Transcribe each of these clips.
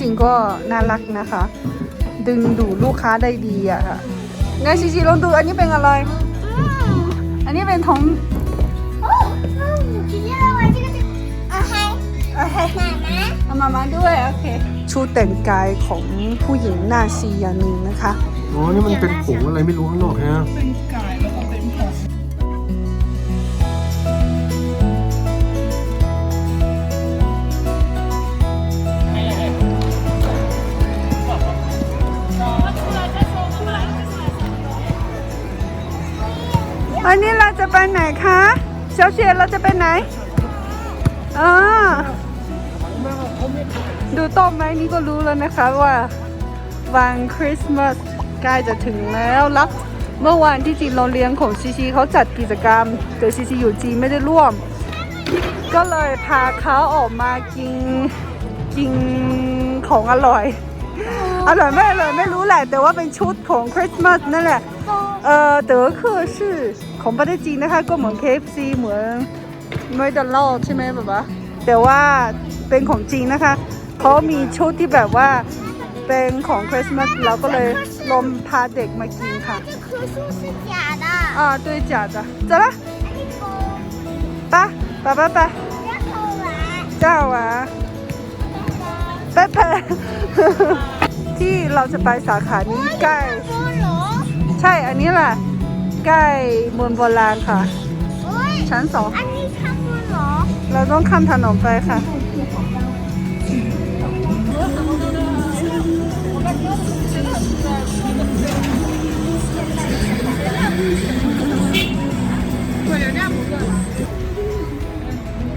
จริงก็น่ารักนะคะ ดึงดูลูกค้าได้ดีอะค่ะเนี่ยชิชิลองดูอันนี้เป็นอะไร อันนี้เป็นทองโอเคเอามามาด้วยโอเคชุดแต่งกายของผู้หญิงนาซีอย่างหนึ่งนะคะ อ๋อ นี่มันเป็นผงอะไรไม่รู้ข้างนอกฮะเป็น อันนี้เราจะไปไหนคะเชลเชียเราจะไปไหนอ่าดูต้นไม้นี้ก็รู้แล้วนะคะว่าวันคริสต์มาสใกล้จะถึงแล้วแล้วเมื่อวานที่จีนเราเลี้ยงของซีซีเขาจัดกิจกรรม แต่ซีซีอยู่จีนไม่ได้ร่วม ก็เลยพาเขาออกมากินกินของอร่อย อร่อยไม่อร่อยไม่รู้แหละ แต่ว่าเป็นชุดของคริสต์มาสนั่นแหละ เออเต๋อคือชื่อ ของประเทศจีนนะคะ ก็เหมือน KFC เหมือนไม่ดอลลาร์ใช่ไหมแบบว่าแต่ว่าเป็นของจีนนะคะเขามีชุดที่แบบว่าเป็นของคริสต์มาสเราก็เลยลมพาเด็กมากินค่ะ 这棵树是假的。 อ่า对假的走了ไปไปไปไป 不要偷玩。 เจ้าอ่ะไปไป ที่เราจะไปสาขานี้ใกล้ 菠萝。 ใช่อันนี้แหละ ใกล้มวลโบราณค่ะ ชั้นสองอันนี้ข้ามบนเหรอ เราต้องข้ามถนนไปค่ะ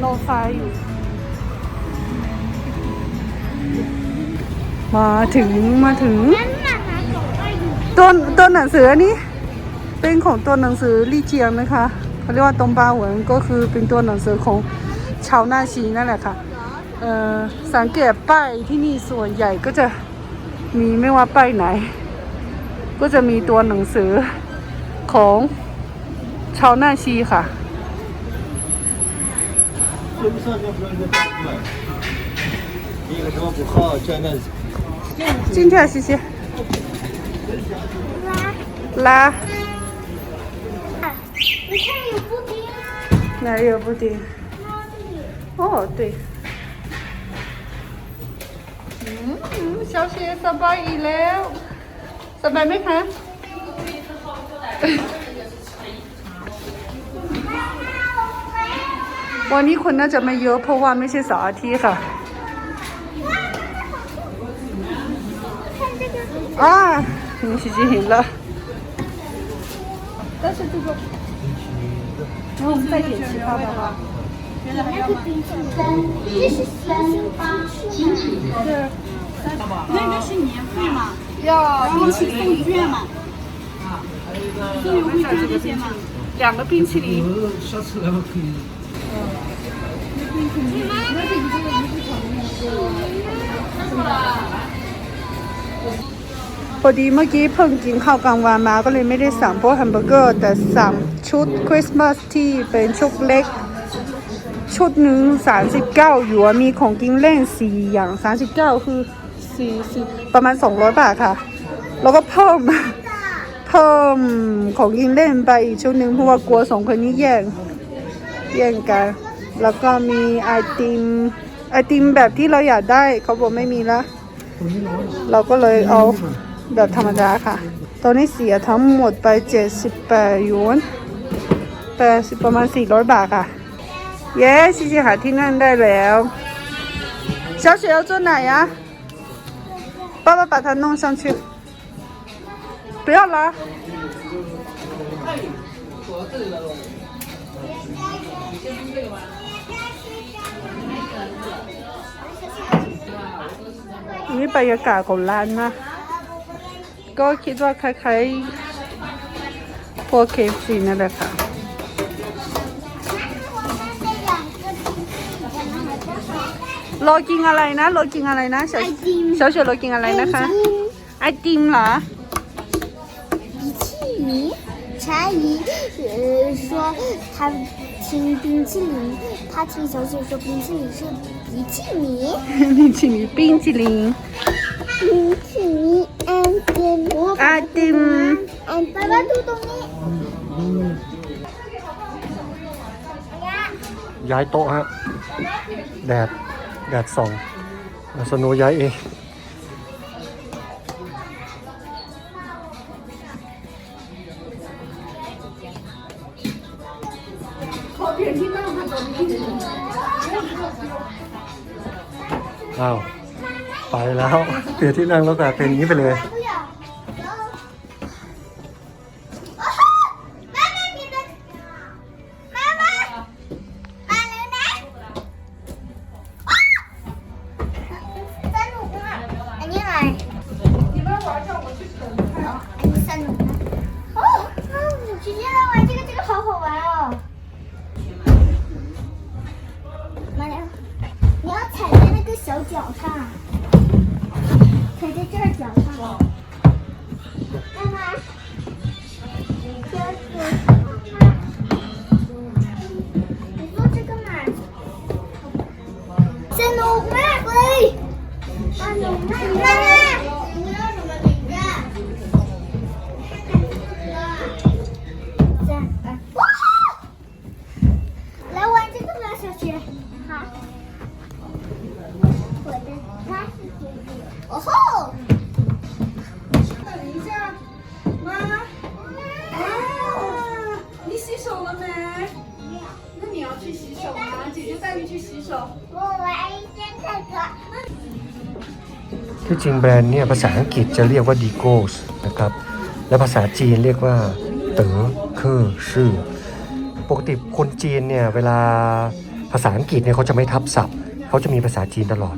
รโไฟอยู่ มาถึงมาถึง ต้นต้นหนังสือนี่ เป็นของตัวหนังสือลี่เจียงนะคะเขาเรียกว่าตงบาเหวินก็คือเป็นตัวหนังสือของชาวนาชีนั่นแหละค่ะเอ่อสังเกตป้ายที่นี่ส่วนใหญ่ก็จะมีไม่ว่าป้ายไหน ก็จะมีตัวหนังสือของชาวนาชีค่ะ 说不上就不让人跑出来。一个什么不好，真的是。今天谢谢拉，你看 有布丁啊。哪有布丁？哦，对。อืมเช้าเชียร์สบายอีกแล้ว สบายไหมคะ วันนี้คนน่าจะไม่เยอะเพราะว่าไม่ใช่เสาร์อาทิตย์ค่ะ 看这个。อ่า你已经赢了。但是这个， 然后我们再点其他的吧。那个冰淇淋，这是星星冰淇淋。是那个是年费嘛，要然后是送券嘛，送优惠券这些嘛。两个冰淇淋。下次来可以。 พอดีเมื่อกี้เพิ่งกินข้าวกลางวันมาก็เลยไม่ได้สั่งพวกแฮมเบอร์เกอร์ แต่สั่ง ชุดคริสต์มาสที่เป็นชุดเล็ก ชุดหนึ่ง39หยวนมีของกินเล่น4อย่าง 39 คือ4 4ประมาณ 200 บาทค่ะ แล้วก็เพิ่ม เพิ่มของกินเล่นไปอีกชุดหนึ่งเพราะว่ากลัวสองคนนี้แย่งแย่งกัน แล้วก็มีไอติมไอติมแบบที่เราอยากได้เขาบอกไม่มีละเราก็เลยเอาแบบธรรมดาค่ะ ตอนนี้เสียทั้งหมดไป 78หยวน 80ประมาณ 400 บาทค่ะ เย้ชิชิหาที่นั่นได้แล้ว小雪要坐哪呀？爸爸把它弄上去。不要拉。นี่บรรยากาศของร้านนะ ก็คิดว่าคล้ายๆพวกเคฟซีนั่นแหละค่ะ รอกินอะไรนะรอกินอะไรนะ小 ไอติม 小雪รอกินอะไรนะคะ ไอติมเหรอ 比奇米查姨呃说他 听冰淇淋，他听小雪说冰淇淋是鼻涕米。冰淇淋，冰淇淋，冰淇淋，and then 阿丁， and 爸爸嘟嘟咪。 ย้ายโต๊ะฮะ แดด แดดส่องสโนว์ย้ายเองอ้าว ไปแล้วเปลี่ยนที่นั่งแล้วแต่เป็นอย่างนี้ไปเลย 玩去，我去等他。啊，你上哪？哦，姐姐来玩这个，这个好好玩哦。妈呀，你要踩在那个小脚上，踩在这儿脚上。妈妈，姐姐，妈妈，你坐这个吗？真牛逼！妈妈。 จริงแบรนด์เนี่ยภาษาอังกฤษจะเรียกว่า d ีโกสนะครับ และภาษาจีนเรียกว่าเต๋อเคอชื่อ ปกติคนจีนเนี่ยเวลาภาษาอังกฤษเนี่ยเขาจะไม่ทับศัพท์ เขาจะมีภาษาจีนตลอด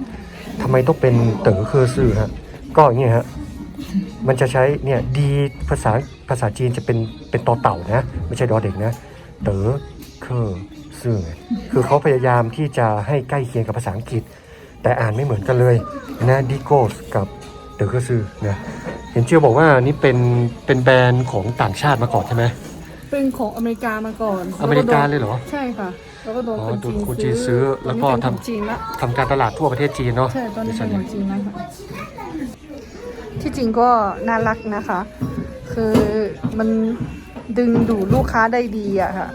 ทำไมต้องเป็นเต๋อเคอชื่อฮะ ก็อย่างเงี้ยฮะ มันจะใช้เนี่ยดีภาษาภาษาจีนจะเป็นเป็นต่อเต่านะ ไม่ใช่ดอเด็กนะ เต๋อเคอซื่อคือเขาพยายามที่จะให้ใกล้เคียงกับภาษาอังกฤษ แต่อ่านไม่เหมือนกันเลยนะดิโกสกับเต๋อเคอซื่อนะเห็นเจียวบอกว่านี่เป็นเป็นแบรนด์ของต่างชาติมาก่อนใช่ไหมเป็นของอเมริกามาก่อนอเมริกาเลยเหรอ ใช่ค่ะ แล้วก็โดนอ๋อคนโดจีนนคนจีนซื้อ แล้วก็ตอนนี้เป็นทำของจีนละทำการตลาดทั่วประเทศจีนเนาะ ใช่ ตอนนี้ดิเป็ฉันนของจีนแล้วค่ะที่จริงก็น่ารักนะคะ คือมันดึงดูดลูกค้าได้ดีอะค่ะ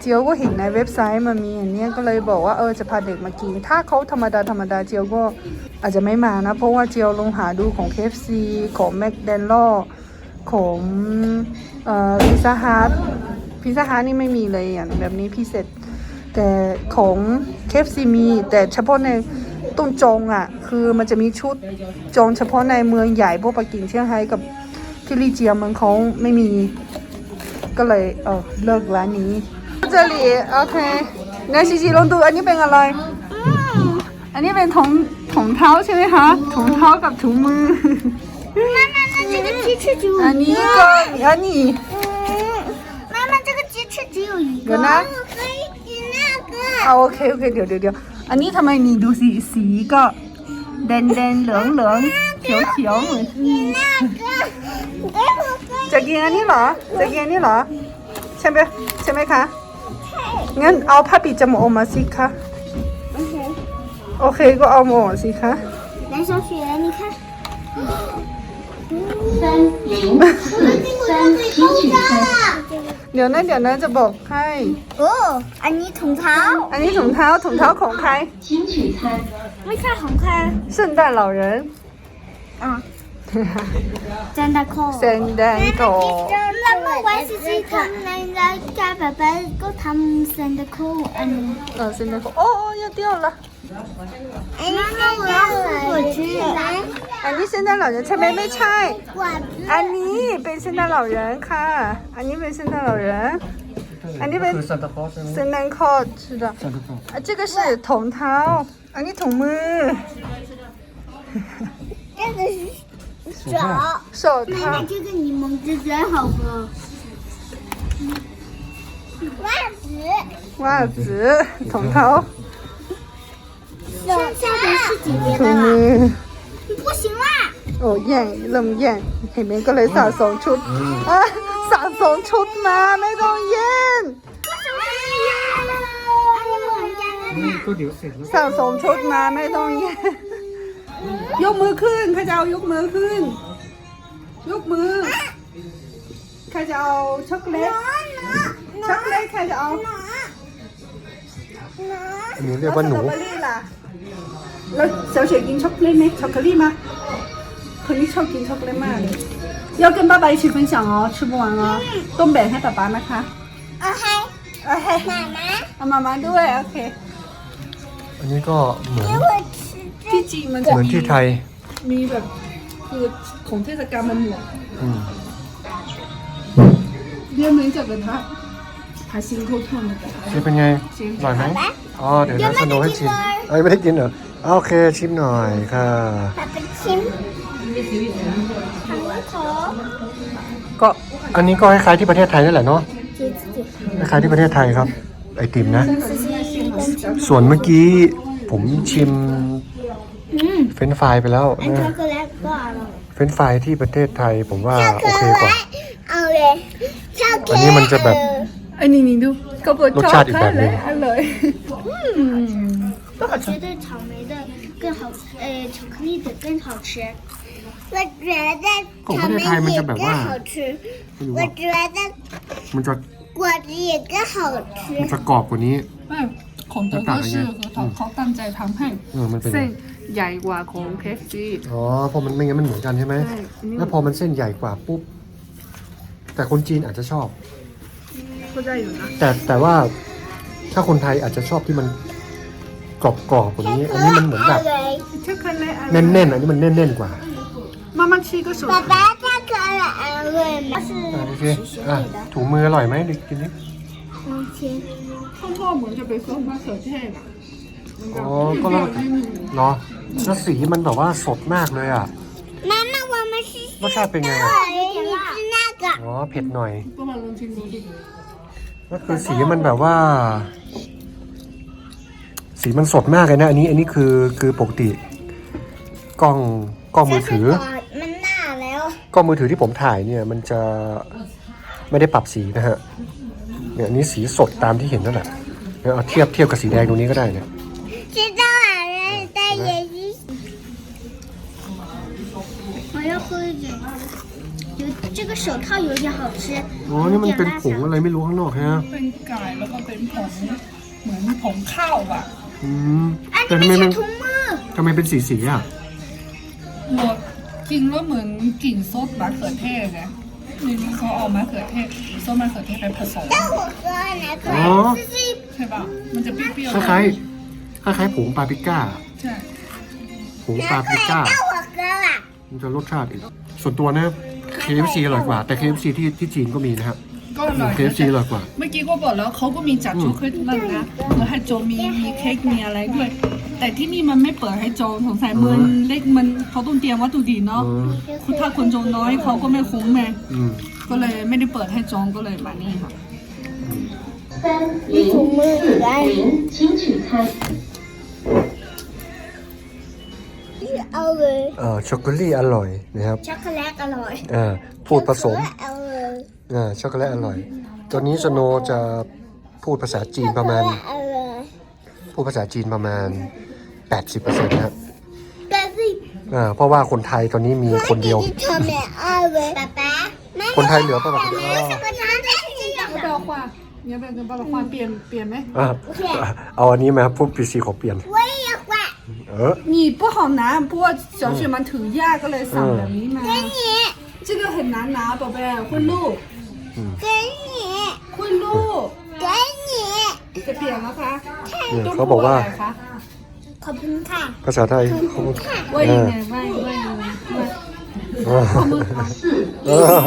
เจียวก็เห็นในเว็บไซต์มันมีอย่างนี้ก็เลยบอกว่าเออจะพาเด็กมากิน ถ้าเขาธรรมดาธรรมดาเจียวก็อาจจะไม่มานะ เพราะว่าเจียวลงหาดูของ KFC ของแมคแดนลของเอ่อพิซซ่าฮัทพิซซ่าฮัทนี่ไม่มีเลยอย่างแบบนี้พิเศษ แต่ของ KFC มีแต่เฉพาะในต้นจงอะ คือมันจะมีชุดจงเฉพาะในเมืองใหญ่พวกปักกิ่งเซี่ยงไฮ้กับที่ลี่เจียเมืองเขาไม่มี ก็เลยเออเลิกร้านนี้ 这里โอเคนายชิชิลองดูอันนี้เป็นอะไร อันนี้เป็นถุงถุงเท้าใช่ไหมคะถุงเท้ากับถุงมือ 妈妈，那这个鸡翅只有 อัน 一 นี้ 个。 ก็อันนี้ 嗯，妈妈，这个鸡翅只有一个。有呢可以吃那个。 เอาโอเคโอเคเดี๋ยวเดี๋ยวเดี๋ยวอันนี้ทำไมนี่ดูสีสีก็แดงแดงเหลืองเหลืองเขียวเขียวเหมือน 那个，给我个。 จะกินอันนี้เหรอ จะกินอันนี้เหรอ ใช่ไหมใช่ไหมคะ งั้นเอาผ้าปิดจมูกออกมาสิคะ OK， โอเคก็เอามาออกสิคะ 蓝小雪，你看。三零我的这个可以偷着了。 เดี๋ยวนะเดี๋ยวนะจะบอกให้ 哦，安妮ถุงเท้า อันนี้ถุงเท้าถุงเท้าของใคร 请取餐。 ไม่ใช่ของใคร 圣诞老人 อ่ะ จันดาโค 圣诞狗 แล้วเมื่อวานซิซิทำในรายการแบบแบบก็ทำซันดาโคอันนี้ เออ圣诞狗哦哦要掉了 อันนี้我要我吃来 อันนี้圣诞老人ใช่ไหมไม่ใช่ กวาด อันนี้เป็น圣诞老人ค่ะ อันนี้เป็น圣诞老人อันนี้เป็น คือซานตาคลอสใช่ไหม 圣诞扣是的 ซานตาคลอส 啊，这个是ถุงเท้า อันนี้ถุงมือ 这个是 爪。手套。妈妈，这个柠檬汁真好喝。袜子。袜子，桶头。剩下的是姐姐的了。不行啦。哦耶，那么艳，前面过来撒松出，啊，撒松出嘛，那种艳。撒松出嘛，那种。 ย่ง 为什么是一样的呢？ ก็เดี๋ยวเสร็จแล้ว สั่งสมชุดมาไม่ต้องแย่งยกมือขึ้นใครจะเอายกมือขึ้น ยกมือใครจะเอาช็อกโกแลตช็อกโกแลตใครจะเอา อันนี้เรียกว่าหนู แล้สตรอเบอรี่ล่ะแล้วเสี่ยวเฉียกินช็อกโกแลตไหมช็อกโกแลต吗คนนี้ชอบกินช็อกโกแลตมากเลย要跟爸爸一起分享哦吃不完哦ต้องแบ่งให้ป๊าป๊านะคะ โอเค โอเค มามา เอามามาด้วยโอเค อันนี้ก็เหมือน 我吃 ที่จริงมันจะเหมือนมีที่ไทย มีแบบคือของเทศกาลมันหมดอืมเรื่องนี้จะเป็นพระพาซิงโคทอนนะคะ ชิมเป็นไงอร่อยไหมอ๋อ เดี๋ยวนะสโนให้ชิมเอ้ยไม่ได้กินเหรออะโอเคชิมหน่อยค่ะปาเป็นชิมทำนี้ขอก็อันนี้ก็คล้ายๆที่ประเทศไทยนั่นแหละเนาะจีจีคล้ายๆที่ประเทศไทยครับ ไอติมนะ ส่วนเมื่อกี้ผมชิม เฟรนช์ฟรายไปแล้ว อัน นะ ช็อกโกแลตก็อร่อย เฟรนช์ฟรายที่ประเทศไทยผมว่าโอเคกว่า เอาเลยช็อกโกแลต อันนี้มันจะแบบ ไอ้นี่นี่ดูก็เปิด รสชาติอีกแบบหนึ่ง อร่อย 我觉得草莓的更好，呃，巧克力的更好吃。我觉得 ของป 草 ระเทศ 莓 ไทยมัน 也 จะแบบ 更 ว่า 好吃。 ไม่รู้ 我 ว่า 觉得 มันจะ 果子也更好 มัน 吃。 จะกรอบกว่านี้ ไม่ของเต๋อก็是เขาเขาตั้งใจทำให้ เออมันเป็นไง เส้น ใหญ่กว่าของเคฟซี อ๋อเพอมันไม่งั้นมันเหมือนกันใช่ไหม ใช่อันนี้ แล้วพอมันเส้นใหญ่กว่าปุ๊บ แต่คนจีนอาจจะชอบ ก็ได้อยู่นะ แต่แต่ว่าถ้าคนไทยอาจจะชอบที่มันกรอบๆกว่านี้ อันนี้มันเหมือนแบบ ช็อกโกแลตอะไร แน่นๆ อันนี้มันแน่นๆกว่า มามาชีก็สวย 爸爸，它可爱安慰吗？ อ่ะโอเคอ่ะถูมืออร่อยไหมดิกินดิ 是母亲。 ข้าวโพดเหมือนจะเป็นซอสมะเขือเทศอ่ะมันจะ อ๋อ ก็แล้ว เปรี้ยวๆนิดนึง เนาะแล้วสีมันแบบว่าสดมากเลยอ่ะ 妈妈，我们是 รสชาติเป็นไง 对，อ่ะ 你是那个。 อ๋อ เผ็ดหน่อย ก็มาลองชิมดูดิ ก็คือสีมันแบบว่า สีมันสดมากเลยนะ อันนี้ อันนี้คือคือปกติ กล้องกล้องมือถือ มันหน้าแล้ว กล้องมือถือที่ผมถ่ายเนี่ย มันจะไม่ได้ปรับสีนะฮะ เนี่ยอันนี้สีสดตามที่เห็นนั่นแหละเนี่ยเอาเทียบเทียบกับสีแดงตรงนี้ก็ได้เนี่ย 知道了，人戴眼镜。我要喝一点，有这个手套有点好吃。 อ๋อ นี่มันเป็นผงอะไรไม่รู้ข้างนอกฮะ เป็นไก่แล้วก็เป็นผงเหมือนผงข้าวอ่ะ อืม อั แต่ น ทำ นี้ ไม ไม่ มัน ใช่ถุงมือ ทำไมเป็นสีสีอ่ะ หมดกินแล้วเหมือนกลิ่นซดมะเขือเทศไงนี่นี่เขาเอามะเขือเทศซดมะเขือเทศไปผสม 但我喝哪个？ อ๋อ 这是 ใช่ป่ะ มันจะเปรี้ยว ค ๆ ล้ายๆ คล้ายๆผงปาปริก้า ใช่ ผงปาปริก้า 但我喝了。 มันจะรสชาติอีก ส่วนตัวนะ KFC อร่อยกว่า แต่ KFC ที่ที่จีนก็มีนะครับ ก็อร่อย KFC อร่อยกว่า เมื่อกี้ก็บอกแล้วเขาก็มีจัดชุดคริสต์มาสนะแล้วให้โจมีมีเค้กมีอะไรด้วย แต่ที่นี่มันไม่เปิดให้โจสงสัยมันเล็กมันเขาต้องเตรียมวัตถุดิบเนาะ อืม คุณถ้าคนโจน้อยเขาก็ไม่คุ้มไง อืม ก็เลยไม่ได้เปิดให้จองก็เลยมานี่ค่ะ ถุงมือกัน 请取餐。 อร่อเออช็อกโกแลตอร่อยนะครับช็อกโกแลตอร่อยอ่าพูดผสมอร่อยเออช็อกโกแลตอร่อย ตอนนี้สโนจะพูดภาษาจีนประมาณพูดภาษาจีนประมาณ 80%เปอร์เซ็บแปดสิบเออเพราะว่าคนไทยตอนนี้มีคนเดียวคนไทยเหลือประมาณเล้วเยเปเลี่ยนเปลี่ยนไหมเอาอันนี้มาพูดปีซีขอเปลี่ยน 也要换 เออ 你不好拿，不过小雪蛮ถือยากก็เลยสั่งแบบนี้มา 给你这个很难拿，宝贝，会录，给你会录。给你 จะเปลี่ยนแล้วคะ เนี่ยเขาบอกว่า ะไรคะ ขอบคุณค่ะ ภาษาไทยเขา ว่ายังไงว่าว่ายังไงว่า เออเออ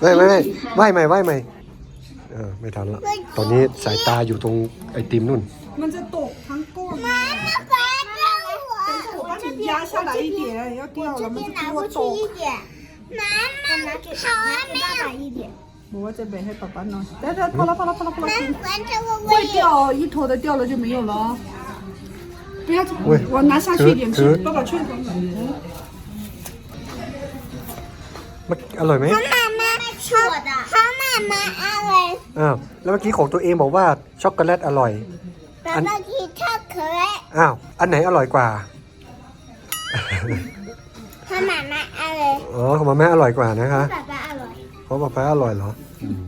ไม่ไม่ไม่ไหวใหม่ไหวใหม่เออไม่ทันละตอนนี้สายตาอยู่ตรงไอติมนู่น มันจะตกทั้งก้น 妈妈快让我我帮你 压下来一点，要掉了，มัน 这边 จะ 拿 กลัว 过 ต 去 ก 一点妈妈好啊没有一点 บอกว่าจะแบ่งให้ป๊าป๊าหน่อยแต่แต่พอแล้วพอแล้วพอแล้วพอแล้ว 那反正我我会也掉，一坨的掉了就没有了。不要喂，我拿下去一点可吃，爸爸去。 มันอร่อยไหม 妈妈是我的好妈妈阿伟 อ้าวแล้วเมื่อกี้ของตัวเองบอกว่าช็อกโกแลตอร่อย 爸 爸爸可以超可爱， อ้าว อันไหนอร่อยกว่า 和妈妈爱嘞， อ๋อ ของมาแม่อร่อยกว่านะคะ 爸爸爱嘞。 เพราะป๊าป๊าอร่อยเหรออืม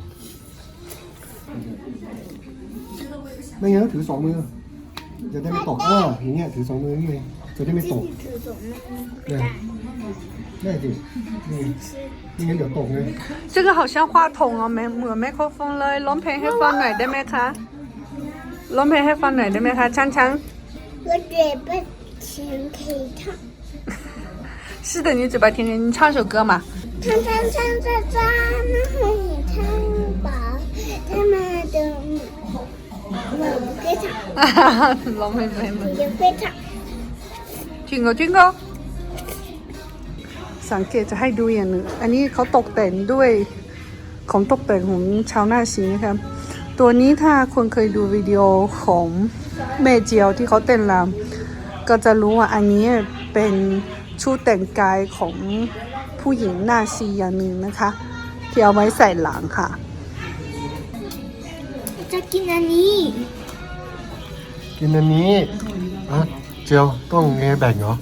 ไม่งั้นก็ถือสองมือ จะได้ไม่ตกเอออย่างเงี้ยถือสองมือนี่ไงจะได้ไม่ตกเนี่ยได้ดินี่นี่งั้นเดี๋ยวตกไง 这个好像话筒哦，没เหมือนไมโครโฟนเลยร้องเพลงให้ฟังหน่อยได้ไหมคะร้องเพลงให้ฟังหน่อยได้ไหมคะช้างช้าง 我嘴巴前可以唱， 是的，你嘴巴甜甜，你唱首歌嘛。唱唱唱唱唱，那可以唱吧，他们的我不会唱，ร้องเพลงเพลง 我也会唱。 จริงเหรอจริงเหรอสังเกตจะให้ดูอย่างหนึ่ง อันนี้เขาตกแต่งด้วยของตกแต่งของชาวนาชีนะครับ ตัวนี้ถ้าคนเคยดูวิดีโอของเมเจียวที่เขาเต้นรำก็จะรู้ว่าอันนี้เป็น ชุดแต่งกายของผู้หญิงหน้าซีอย่างหนึ่งนะคะ ที่เอาไว้ใส่หลังค่ะ จะกินอันนี้ กินอันนี้อะเจียวต้องไงแบ่งเหรอ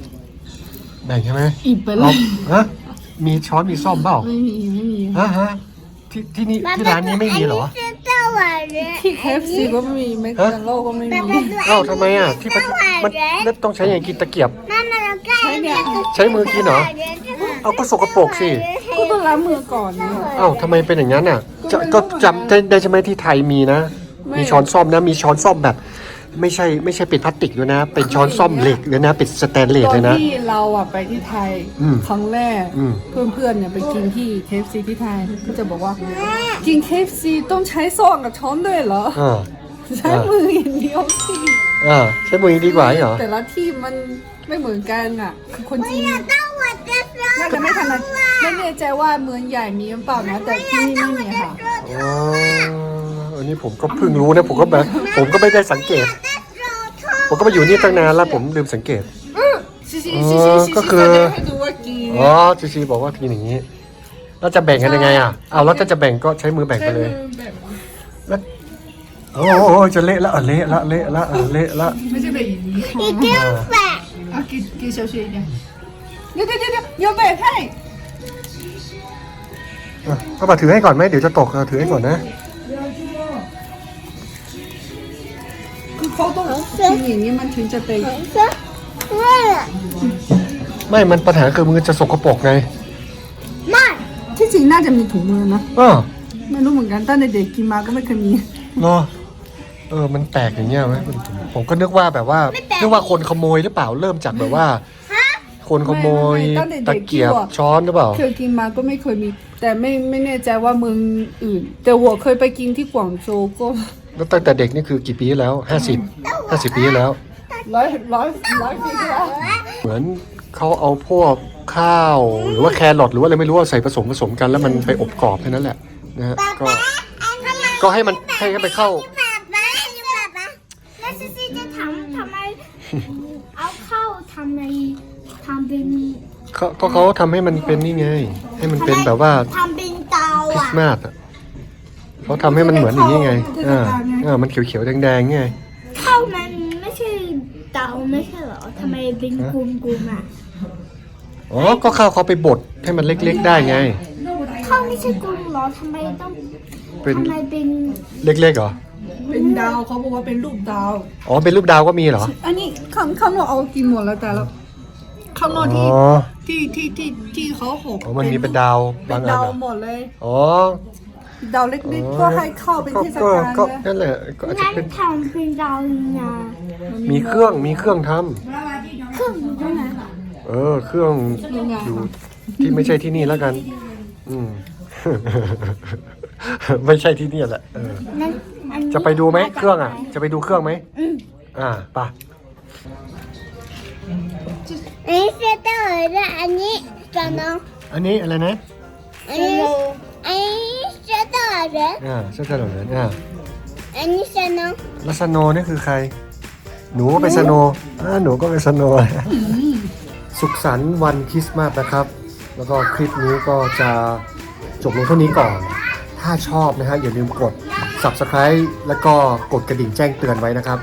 แบ่งใช่ไหมอิ่มไปเลเอยฮะมีช้อนมีซ่อมเปล่าไม่มีไม่มีฮะฮะที่ที่นี่ที่ร้านนี้ไม่มีเหรอที่เคฟซีก็ไม่มีแมคโดนัลก็ไม่มี เอ้าทำไมอะที่มันมันต้องใช้อย่างกินตะเกียบ แนี่ยใช้มือกินเหรอ เอาก็สกปรกสิ ก็ต้องล้างมือก่อนเอ้าทำไมเป็นอย่างนั้นอะจะก็จำได้ได้ใช่ไหมที่ไทยมีนะ มีช้อนซ่อมนะ มีช้อนซ่อมแบบ ไม่ใช่ไม่ใช่เป็นพลาสติกด้วยนะ เป็นช้อนซ่อมเหล็กเลยนะ เป็นสแตนเลสเลยนะ ที่เราอะไปที่ไทยครั้งแรกอืม เพื่อนๆเนี่ยไปกินที่เคฟซีที่ไทยก็จะบอกว่า กินเคฟซีต้องใช้ซองกับช้อนด้วยเหรออใช้มืออย่างเดียวสิ อ่ใช้มือดีกว่าเหรอ แต่ละที่มัน ไม่เหมือนกันอะคือคนจีนน่าจะไม่ทันนะไม่แน่ใจว่าเมืองใหญ่มีหรือเปล่านะแต่ที่นี่นี่มีค่ะอ๋ออันนี้ผมก็เพิ่งรู้นะผมก็แบบผมก็ไม่ได้สังเกต ผมก็มาอยู่นี่ตั้งนานแล้วผมลืมสังเกตก็คืออ๋อซีซีบอกว่าทีอย่างนี้เราจะแบ่งกันยังไงอะเอาเราจะจะแบ่งก็ใช้มือแบ่งไปเลยแล้วโอ้จะเละละเละละเละละเละละไม่ใช่แบบนี้อีกแเอากี่กี่เซลเซียสเดี๋ยวเดี๋ยวเดี๋ยวเดี๋เบรให้อะป้ถือให้ก่อนไหมเดี๋ยวจะตกเอาถือให้ก่อนนะ คือเขาต้องกิอย่างนี้มันถึงจะเปไม่มันปัญหาคือมือจะสกปรกไงไม่ที่จริงน่าจะมีถุงมือนะอ้อไม่รู้เหมือนกันตั้งแต่เด็กกินมาก็ไม่เคยมีเนาะ เออมันแตกอย่างเงี้ยไหมมันผมก็นึกว่าแบบว่านึกว่าคนขโมยหรือเปล่าเริ่มจากแบบว่า คนขโมยไม่ไม่ตั้งแต่เด็กตะเกียบที่ว่าช้อนหรือเปล่า เคยกินมาก็ไม่เคยมี แต่ไม่ไม่แน่ใจว่าเมืองอื่น แต่我เคยไปกินที่กวางโจวก็แล้วตั้งแต่เด็กนี่คือกี่ปีแล้วห้าสิบห้าสิบปีแล้ว ร้อยร้อยร้อยปีที่แล้วเหมือนเขาเอาพวกข้าว หรือว่าแครอทหรือว่าอะไรไม่รู้ว่าใส่ผสมผสมกันแล้วมันไปอบกรอบแค่นั้นแหละนะฮะก็ก็ให้มันให้ให้ไปเข้า เข้าทำในทำเป็นเขาก็เขาทำให้มันเป็นนี่ไง ให้มันเป็นแบบว่าทำเป็นเตาคริสอะต์มาสอะเขาทำให้มันเหมือนอย่างนี้ไงอ่าอ่ามันเขียวๆแดงๆไงเข้ามันไม่ใช่เตาไม่ใช่เหรอทำไมเป็นกลมๆอะอ๋อ ก็ข้าวเขาไปบดให้มันเล็กๆได้ไงเข้าไม่ใช่กลมเหรอทำไมต้องเป็นทำไมเป็นเล็กๆเหรอ เป็นดาวเขาบอกว่าเป็นรูปดาว อ๋อเป็นรูปดาวก็มีเหรอ อันนี้ข้างข้างนอกเอากินหมดแล้วแต่แล้วข้างนอกอ๋ที่อ ที่ที่ที่ที่เขาหกอ๋อมันมีเป็นดาวเป็บางนอันดาวเหรอหมดเลย อ๋อดาวเล็กๆก็ให้เข้าเป็นก็เทศก็กาลก็นะนั่นแหละก็อาจจะงั้นเป็นทำเป็นดาวยังไงมีเครื่องมีเครื่องทำเครื่องอยู่ตรงไหนเออ เครื่องยังไงอยู่ที่ไม่ใช่ที่นี่แล้วกัน อืม ไม่ใช่ที่นี่แหละเออนั่นอันนี้ จะไปดูไหมเครื่องอะ จะไปดูเครื่องไหมอืมอ่าไปะอันนี้เสื้อเต้าเลยอันนี้จะน้องอันนี้อะไรนะอันนี้อันนี้เสื้อเต้าเลยอ่าเสื้อถนนอ่าอันนี้เสื้อน้องแล้วสโนว์นี่คือใคร หนูก็เป็นสโนว์อ่าหนูก็เป็นสโนว์สุขสันต์วันคริสต์มาสนะครับ แล้วก็คลิปนี้ก็จะจบลงเท่านี้ก่อน ถ้าชอบนะฮะอย่าลืมกด subscribe แล้วก็กดกระดิ่งแจ้งเตือนไว้นะครับ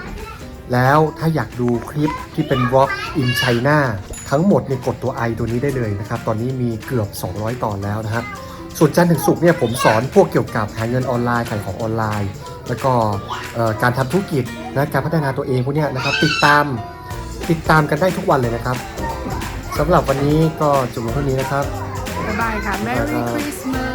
แล้วถ้าอยากดูคลิปที่เป็น Rock in China ทั้งหมดเนี่ยกดตัว i ตัวนี้ได้เลยนะครับ ตอนนี้มีเกือบ 200 ตอนแล้วนะครับส่วนจันทร์ถึงศุกร์เนี่ยผมสอนพวกเกี่ยวกับหาเงินออนไลน์ขายของออนไลน์ แล้วก็เอ่อการทำธุรกิจนะการพัฒนาตัวเองพวกเนี้ยนะครับติดตามติดตามกันได้ทุกวันเลยนะครับสำหรับวันนี้ก็จบลงเท่านี้นะครับบ๊ายบายค่ะ Merry Bye-bye. Christmas